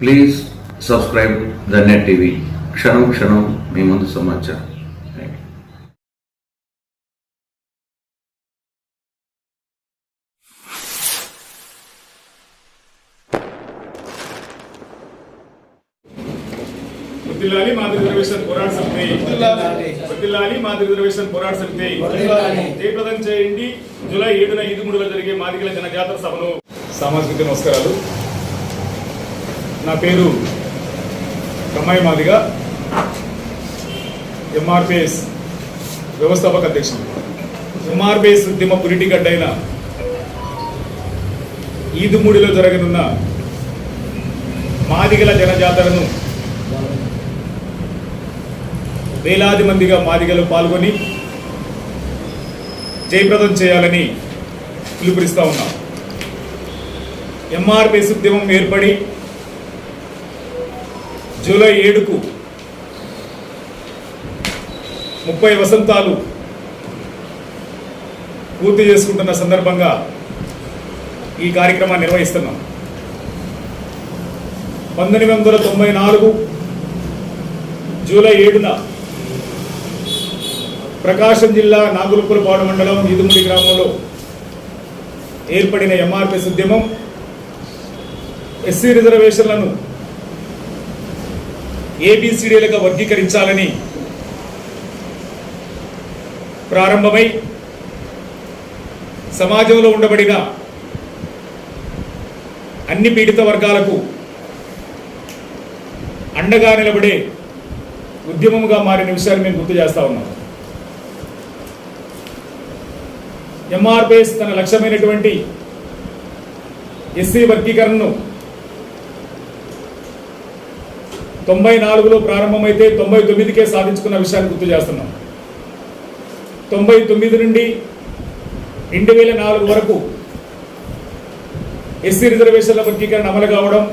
Please subscribe the net TV క్షణం క్షణం మీ ముందు సమాచారం. థ్యాంక్ యూ వద్దిల్లాలి మాదిరి రిజర్వేషన్ పోరాట సమితి. వద్దిల్లాలి మాదిరి రిజర్వేషన్ పోరాట సమితి. జయప్రదం చేయండి. జూలై ఏడున ఈదుమూడులో జరిగే మాదిగల జనజాతర సభను. సామాజిక నమస్కారాలు. నా పేరు కమ్మాయి మాదిగ ఎంఆర్పిఎస్ వ్యవస్థాపక అధ్యక్షుడు. ఎంఆర్పిఎస్ ఉద్యమ పురిటిగడ్డైన ఈదుమూడిలో జరగనున్న మాదిగల జనజాతరను వేలాది మందిగా మాదిగలు పాల్గొని జయప్రదం చేయాలని పిలుపునిస్తా ఉన్నాం. ఎంఆర్పిఎస్ ఉద్యమం ఏర్పడి జూలై ఏడుకు ముప్పై వసంతాలు పూర్తి చేసుకుంటున్న సందర్భంగా ఈ కార్యక్రమాన్ని నిర్వహిస్తున్నాం. పంతొమ్మిది వందల తొంభై నాలుగు జూలై ఏడున ప్రకాశం జిల్లా నాగులుపురపాడు మండలం ఈదుముడి గ్రామంలో ఏర్పడిన ఎంఆర్పిఎస్ ఉద్యమం ఎస్సీ రిజర్వేషన్లను ఏబిసిడీలుగా వర్గీకరించాలని ప్రారంభమై సమాజంలో ఉండబడిన అన్ని పీడిత వర్గాలకు అండగా నిలబడే ఉద్యమముగా మారిన విషయాన్ని మేము గుర్తు చేస్తా ఉన్నాం. ఎంఆర్పిఎస్ తన లక్ష్యమైనటువంటి ఎస్సీ వర్గీకరణను తొంభై నాలుగులో ప్రారంభమైతే తొంభై తొమ్మిదికే సాధించుకున్న విషయాన్ని గుర్తు చేస్తున్నాం. తొంభై తొమ్మిది నుండి రెండు వేల నాలుగు వరకు ఎస్సీ రిజర్వేషన్ల వర్గీకరణ అమలు కావడం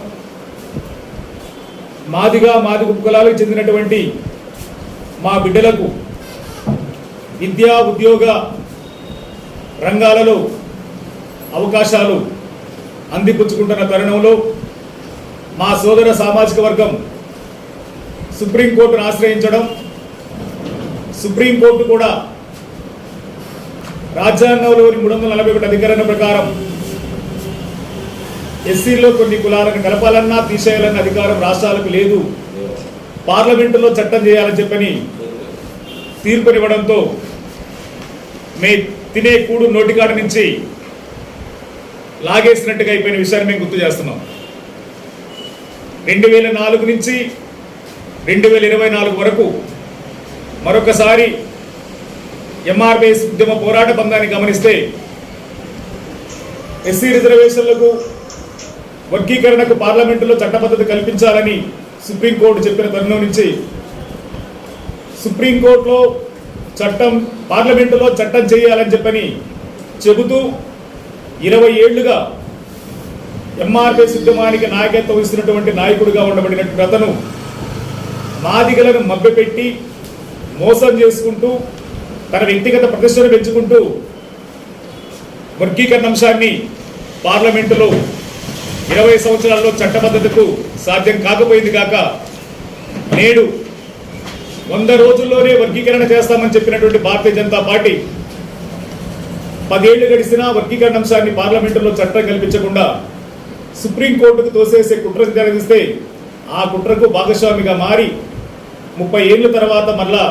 మాదిగా మాది కులాలకు చెందినటువంటి మా బిడ్డలకు విద్యా ఉద్యోగ రంగాలలో అవకాశాలు అందిపుచ్చుకుంటున్న తరుణంలో మా సోదర సామాజిక వర్గం సుప్రీంకోర్టును ఆశ్రయించడం సుప్రీంకోర్టు కూడా రాజ్యాంగంలోని మూడు వందల నలభై ఒకటి అధికరణ ప్రకారం ఎస్సీలో కొన్ని కులాలను కలపాలన్నా తీసేయాలన్న అధికారం రాష్ట్రాలకు లేదు. పార్లమెంటులో చట్టం చేయాలని చెప్పని తీర్పునివ్వడంతో మే తినే కూడు నోటికాడ నుంచి లాగేసినట్టుగా అయిపోయిన విషయాన్ని మేము గుర్తు చేస్తున్నాం. రెండు వేల నాలుగు నుంచి రెండు వేల ఇరవై నాలుగు వరకు మరొకసారి ఎంఆర్పిఎస్ ఉద్యమ పోరాట బంధాన్ని గమనిస్తే ఎస్సీ రిజర్వేషన్లకు వర్గీకరణకు పార్లమెంటులో చట్టబద్ధత కల్పించాలని సుప్రీంకోర్టు చెప్పిన తరుణం నుంచి సుప్రీంకోర్టులో చట్టం పార్లమెంటులో చట్టం చేయాలని చెప్పని చెబుతూ ఇరవై ఏళ్ళుగా ఎంఆర్పిఎస్ ఉద్యమానికి నాయకత్వం ఇస్తున్నటువంటి నాయకుడిగా ఉండబడినటువంటి అతను మాదిగలను మభ్యపెట్టి మోసం చేసుకుంటూ తన వ్యక్తిగత ప్రతిష్టను పెంచుకుంటూ వర్గీకరణ అంశాన్ని పార్లమెంటులో ఇరవై సంవత్సరాల్లో చట్టబద్ధతకు సాధ్యం కాకపోయింది కాక నేడు వంద రోజుల్లోనే వర్గీకరణ చేస్తామని చెప్పినటువంటి భారతీయ జనతా పార్టీ పదేళ్ళు గడిచినా వర్గీకరణ అంశాన్ని పార్లమెంటులో చట్టం కల్పించకుండా సుప్రీంకోర్టుకు తోసేసే కుట్ర జరిగిస్తే ఆ కుట్రకు భాగస్వామిగా మారి ముప్పై ఏళ్ళ తర్వాత మళ్ళా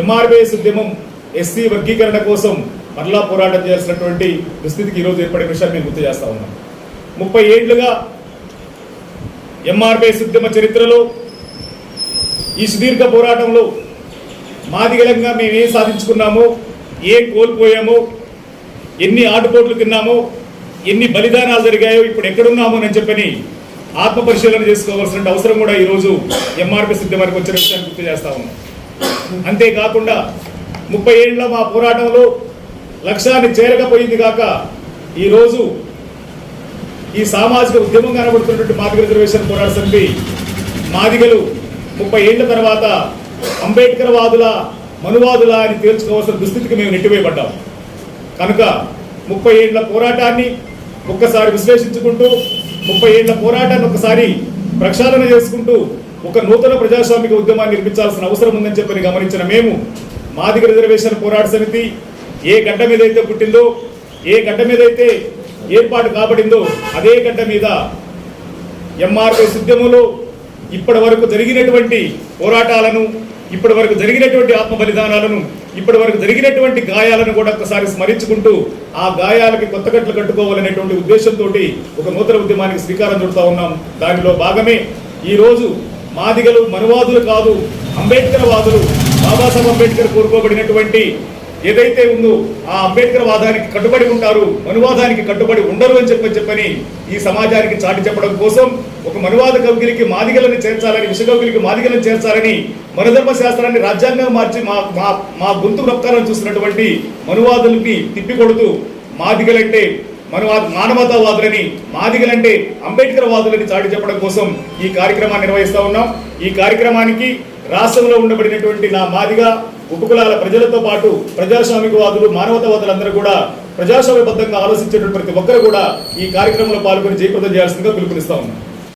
ఎంఆర్బిఎస్ ఉద్యమం ఎస్సీ వర్గీకరణ కోసం మరలా పోరాటం చేయాల్సినటువంటి దుస్థితికి ఈరోజు ఏర్పడిన విషయాన్ని మేము గుర్తు చేస్తా ఉన్నాం. ముప్పై ఏళ్ళుగా ఎంఆర్బిఎస్ ఉద్యమ చరిత్రలో ఈ సుదీర్ఘ పోరాటంలో మాదిగలంగా మేము ఏం సాధించుకున్నామో ఏం కోల్పోయామో ఎన్ని ఆటుపోట్లు తిన్నామో ఎన్ని బలిదానాలు జరిగాయో ఇప్పుడు ఎక్కడున్నామో అని చెప్పని ఆత్మ పరిశీలన చేసుకోవాల్సిన అవసరం కూడా ఈరోజు ఎంఆర్పి సిద్ధమానికి వచ్చిన విషయాన్ని గుర్తు చేస్తా ఉన్నాం. అంతేకాకుండా ముప్పై ఏళ్ళ మా పోరాటంలో లక్ష్యాన్ని చేరకపోయింది కాక ఈరోజు ఈ సామాజిక ఉద్యమం కనబడుతున్నటువంటి మాదిగ రిజర్వేషన్ పోరాట సమితి మాదిగలు ముప్పై ఏళ్ళ తర్వాత అంబేద్కర్ వాదుల మనువాదుల అని తేల్చుకోవాల్సిన దుస్థితికి మేము నెట్టివేయబడ్డాం. కనుక ముప్పై ఏళ్ళ పోరాటాన్ని ఒక్కసారి విశ్లేషించుకుంటూ ముప్పై ఏళ్ళ పోరాటాన్ని ఒకసారి ప్రక్షాళన చేసుకుంటూ ఒక నూతన ప్రజాస్వామిక ఉద్యమాన్ని నిర్మించాల్సిన అవసరం ఉందని చెప్పని గమనించిన మేము మాదిగ రిజర్వేషన్ పోరాట సమితి ఏ గడ్డ మీద అయితే పుట్టిందో ఏ గడ్డ మీద అయితే ఏర్పాటు కాబడిందో అదే గడ్డ మీద ఎంఆర్ఎస్ ఉద్యమంలో ఇప్పటి వరకు జరిగినటువంటి పోరాటాలను ఇప్పటి వరకు జరిగినటువంటి ఆత్మ బలిదానాలను ఇప్పటి వరకు జరిగినటువంటి గాయాలను కూడా ఒకసారి స్మరించుకుంటూ ఆ గాయాలకి కొత్త కట్లు కట్టుకోవాలనేటువంటి ఉద్దేశంతో ఒక నూతన ఉద్యమానికి శ్రీకారం చుడుతూ ఉన్నాం. దానిలో భాగమే ఈరోజు మాదిగలు మనువాదులు కాదు అంబేద్కర్ వాదులు బాబాసాహెబ్ అంబేద్కర్ కోరుకోబడినటువంటి ఏదైతే ఉందో ఆ అంబేద్కర్ వాదానికి కట్టుబడి ఉంటారు మనువాదానికి కట్టుబడి ఉండరు అని చెప్పని చెప్పని ఈ సమాజానికి చాటి చెప్పడం కోసం ఒక మనువాద కవిగిలికి మాదిగలను చేర్చాలని విషకవిగిలికి మాదిగలను చేర్చాలని మనధర్మ శాస్త్రాన్ని రాజ్యాంగం మార్చి మా మా మా గొంతు రక్తాలను చూసినటువంటి మనువాదులకి తిప్పికొడుతూ మాదిగలంటే మనవాద మానవతావాదులని మాదిగలంటే అంబేద్కర్ వాదులని చాటి చెప్పడం కోసం ఈ కార్యక్రమాన్ని నిర్వహిస్తూ ఉన్నాం. ఈ కార్యక్రమానికి రాష్ట్రంలో ఉండబడినటువంటి నా మాదిగా ఉపకులాల ప్రజలతో పాటు ప్రజాస్వామికవాదులు మానవతావాదులందరూ కూడా ప్రజాస్వామ్యబద్ధంగా ఆలోచించేటువంటి ప్రతి ఒక్కరు కూడా ఈ కార్యక్రమంలో పాల్గొని జయప్రదం చేయాల్సిందిగా పిలుపునిస్తా ఉన్నాను